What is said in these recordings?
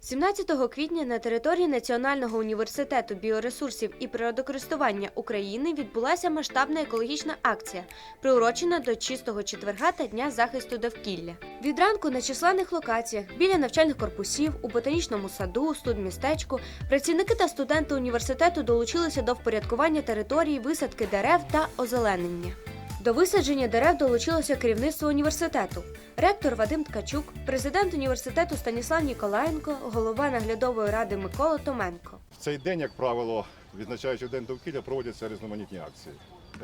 17 квітня на території Національного університету біоресурсів і природокористування України відбулася масштабна екологічна акція, приурочена до чистого четверга та дня захисту довкілля. Від ранку на численних локаціях біля навчальних корпусів, у ботанічному саду, студмістечку, працівники та студенти університету долучилися до впорядкування території, висадки дерев та озеленення. До висадження дерев долучилося керівництво університету. Ректор Вадим Ткачук, президент університету Станіслав Ніколаєнко, голова наглядової ради Микола Томенко. В цей день, як правило, відзначаючи День довкілля, проводяться різноманітні акції.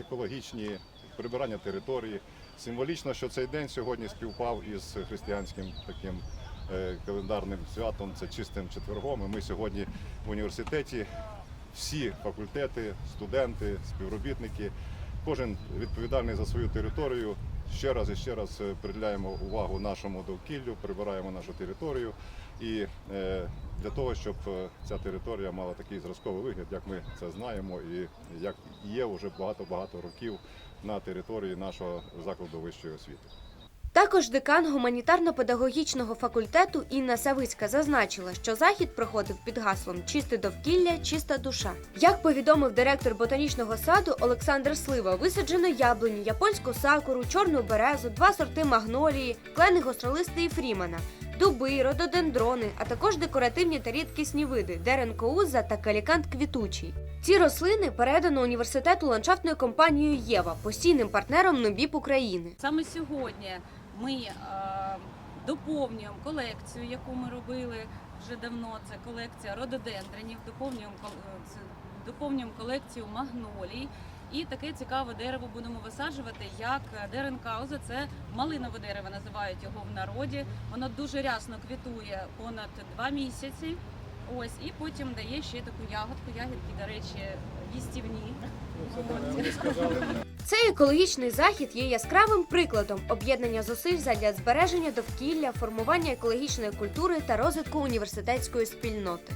Екологічні, прибирання території. Символічно, що цей день сьогодні співпав із християнським таким е, календарним святом, це чистим четвергом. І ми сьогодні в університеті всі факультети, студенти, співробітники, кожен відповідальний за свою територію. Ще раз і ще раз е, приділяємо увагу нашому довкіллю, прибираємо нашу територію і е, для того, щоб е, ця територія мала такий зразковий вигляд, як ми це знаємо, і як є вже багато-багато років на території нашого закладу вищої освіти. Також декан гуманітарно-педагогічного факультету Інна Савицька зазначила, що захід проходив під гаслом Чисте довкілля, чиста душа. Як повідомив директор ботанічного саду Олександр Слива, висаджено яблуні, японську сакуру, чорну березу, два сорти магнолії, клени гостролисти і фрімана, дуби, рододендрони, а також декоративні та рідкісні види деренкоуза та калікант квітучий. Ці рослини передано університету ландшафтною компанією Єва, постійним партнером НОБІП України. Саме сьогодні ми е, доповнюємо колекцію, яку ми робили вже давно. Це колекція рододендренів, доповнюємо, е, доповнюємо колекцію магнолій. І таке цікаве дерево будемо висаджувати, як деренкауза. Це малинове дерево, називають його в народі. Воно дуже рясно квітує понад два місяці. Ось, і потім дає ще таку ягодку. Ягідки, до речі, їстівні. Цей екологічний захід є яскравим прикладом об'єднання зусиль задля збереження довкілля, формування екологічної культури та розвитку університетської спільноти.